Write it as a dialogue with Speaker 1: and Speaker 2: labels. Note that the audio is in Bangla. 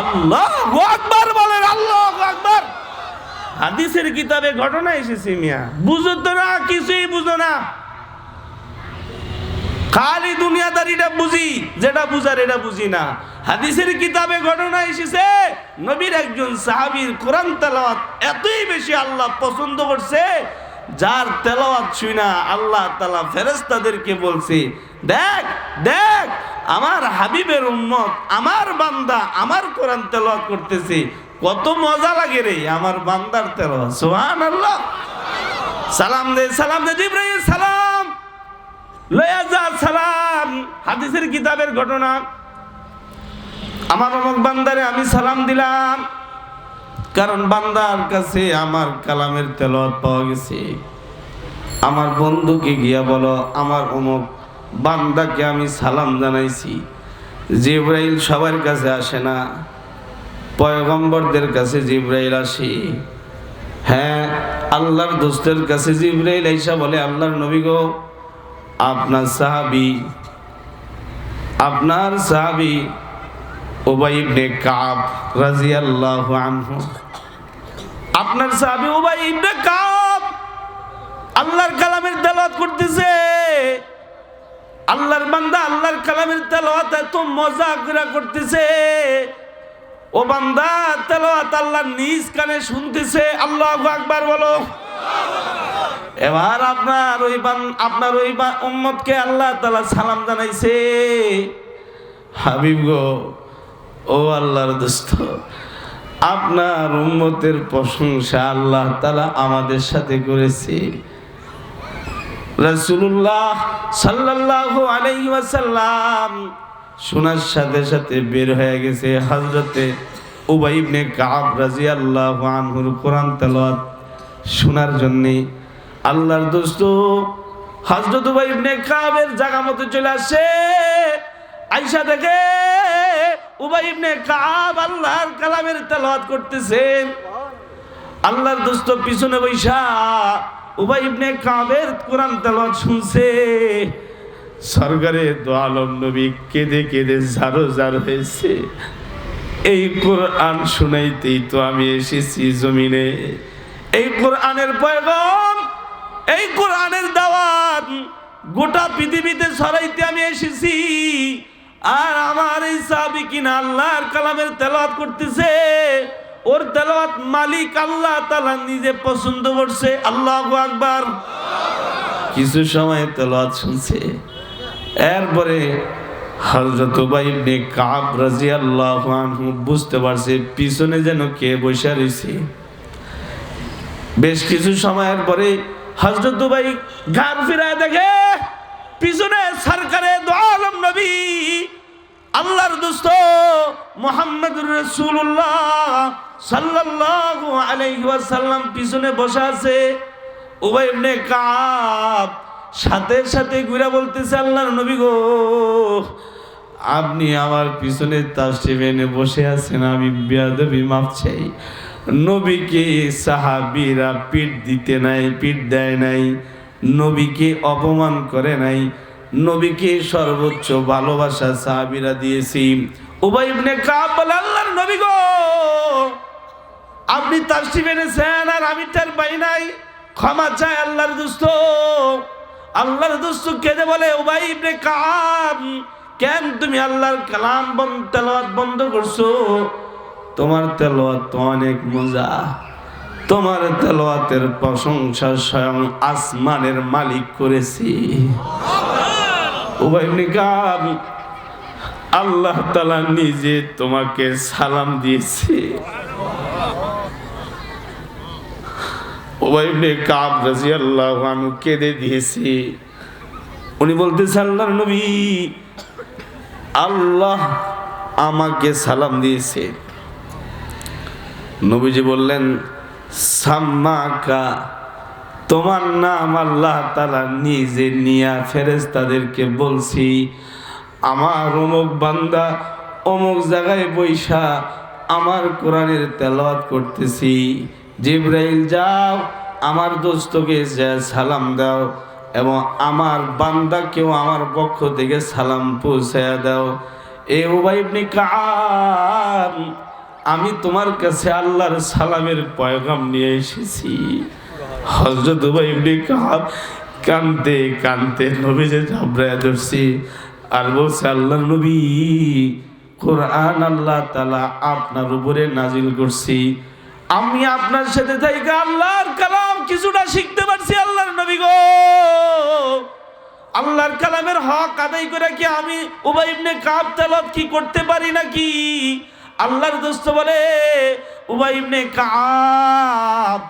Speaker 1: আল্লাহ আকবার বলেন, আল্লাহ আকবার। হাদিসের কিতাবে ঘটনা এসেছে মিয়া। বুঝো তো না, কিছুই বুঝো না। খালি দুনিয়াদারিটা বুঝি, যেটা বুঝার এটা বুঝি না। হাদিসের কিতাবে ঘটনা এসেছে, নবীর একজন সাহাবীর কোরআন তেলাওয়াত এতই বেশি আল্লাহ পছন্দ করছে যার তেলাওয়াত শুই না, আল্লাহ তালা ফেরেস্তাদেরকে বলছে, দেখ দেখ, আমার হাবিবের উম্মত, আমার বান্দা আমার কোরআন তেলাওয়াত করতেছে। কত মজা লাগে রে, আমার বান্দার তেলাওয়াত। সুবহানাল্লাহ। সালাম দে সালাম দে, জিব্রাইল, সালাম। লয়া যা, সালাম। হাদিসের কিতাবের ঘটনা। আমার অমুক বান্দারে আমি সালাম দিলাম। কারণ বান্দার কাছে আমার কালামের তেলত পাওয়া গেছে। আমার বন্ধুকে গিয়া বলো, আমার অমুক বান্দাকে আমি সালাম জানাইছি। জিব্রাইল সবার কাছে আসে না। পয়গম্বরদের কাছে জিব্রাইল আসে। হ্যাঁ আল্লাহর দোস্তের কাছে জিব্রাইল আইসা বলে, আল্লাহর নবী গো, আপনার সাহাবি আপনার সাহাবি ওবাই ইবনে কাব রাদিয়াল্লাহু আনহু আপনার সাহাবি ওবাই ইবনে কাব আল্লাহর কালামের তেলাওয়াত করতেছে। আল্লাহর বান্দা আল্লাহর কালামের তেলাওয়াত এত মজা করে করতেছে। ও বান্দা, তেলাওয়াত আল্লাহর নিজ কানে শুনতেছে। আল্লাহু আকবার বলো। এবার আপনার ওই আপনার ওই উম্মতকে আল্লাহ তালা সালাম জানাইছে। হাবিব গো, ও আল্লাহর দোস্ত আপনার উম্মতের প্রশংসা আল্লাহ তালা আমাদের সাথে করেছে। রাসূলুল্লাহ সাল্লাল্লাহু আলাইহি ওয়াসাল্লাম শোনার সাথে সাথে বের হয়ে গেছে হযরতে উবাই ইবনে কাব রাদিয়াল্লাহু আনহুর কোরআন তেলাওয়াত শোনার জন্যে আল্লাহর দোস্ত হজরত উবাই ইবনে কাবের জায়গা মতো চলে আসে। আইসা দেখে উবাই ইবনে কাব আল্লাহর কালামের তেলাওয়াত করতেছেন। আল্লাহর দোস্ত পিছনে বৈশা উবাই ইবনে কাবের কোরআন তেলাওয়াত শুনছে। সরকারে আলম নবী কেঁদে কেঁদে জারো জার হয়েছে। এই কোরআন শুনাইতেই তো আমি এসেছি জমিনে। এই কোরআনের পয়গম, এই কোরআনের দাওয়াত গোটা পৃথিবীতে ছড়াইতে আমি এসেছি। আর আমার এই সাহাবি কিনা আল্লাহর কালামের তেলাওয়াত করতেছে। ওর তেলাওয়াত মালিক আল্লাহ তাআলা নিজে পছন্দ করছে। আল্লাহু আকবার। কিছু সময় তেলাওয়াত শুনছে। এরপরে হযরত উবাই ইবনে কাব রাদিয়াল্লাহু আনহু বুঝতে পারছে পিছনে যেন কে বসে রয়েছে। বেশ কিছু সময়ের পরে হজরত দুবাই ঘাট ফিরায় দেখে পিছনে সরকারে দোয়ালম নবী, আল্লাহর দোস্ত মোহাম্মদুর রসুল্লাহ সাল্লাল্লাহু আলাইহি ওয়াসাল্লাম পিছনে বসে আছে। উবাই ইবনে কাব সাথে সাথে ঘুরে বলতেছে, আল্লাহর নবী গো, আপনি আমার পিছনে তাশরিফ এনে বসে আছেন, আমি বেয়াদবি মাপ চাই। নবীকে সাহাবিরা পিঠ দিতে নাই, পিঠ দেয় নাই, নবীকে অপমান করে নাই নবীকে সর্বোচ্চ ভালোবাসা সাহাবিরা দিয়েছি। উবাই ইবনে কাব বলে, আল্লাহর নবী গো, আপনি তাশরিফ এনেছেন আর আমি তার পাই নাই। ক্ষমা চাই আল্লাহর দুস্থ আল্লাহর দুস্থ কেঁদে বলে, উবাই ইবনে কাব, কেন তুমি আল্লাহর কালাম তেলাওয়াত বন্ধ করছ? তোমার তেলাওয়াত তো অনেক মজা। তোমার তেলাওয়াতের প্রশংসা স্বয়ং আসমানের মালিক করেছি। উবাই ইবনে কাব, আল্লাহ তালা নিজে তোমাকে সালাম দিয়েছে। উবাই ইবনে কাব রাদিয়াল্লাহু আনহু কেঁদে দিয়েছে। উনি নবী, আল্লাহ আমাকে সালাম দিয়েছে। বললেন, সাম্মাকা তোমার নাম আল্লাহ তালা নিজে নিয়া ফেরেজ তাদেরকে বলছি, আমার অমুক বান্দা অমুক জায়গায় বৈশা আমার কোরআনের তেলাওয়াত করতেছি। জিব্রাইল, যাও, আমার দোস্তকে সালাম দাও এবং আমার বান্দাকেও আমার পক্ষ থেকে সালাম পৌঁছায়া দাও। এ উবাই ইবনে কাব সাল্লাম আমি তোমার কাছে আল্লাহর সালামের পয়গাম নিয়ে এসেছি। হজরত ইবনে কাব কানতে কানতে নবীজে ঝাবড়ায় ধরছি আর বলছে আল্লাহ নবী, কোরআন আল্লাহ তালা আপনার উপরে নাজিল করছি। আমি আপনার সাথে থাইকা আল্লাহর কালাম কিছুটা শিখতে পারছি আল্লাহর নবী গো। আল্লাহর কালামের হক আদায় করে কি আমি উবাই ইবনে কাব তেলাওয়াত কি করতে পারি নাকি? আল্লাহর দোস্ত বলে উবাই ইবনে কাব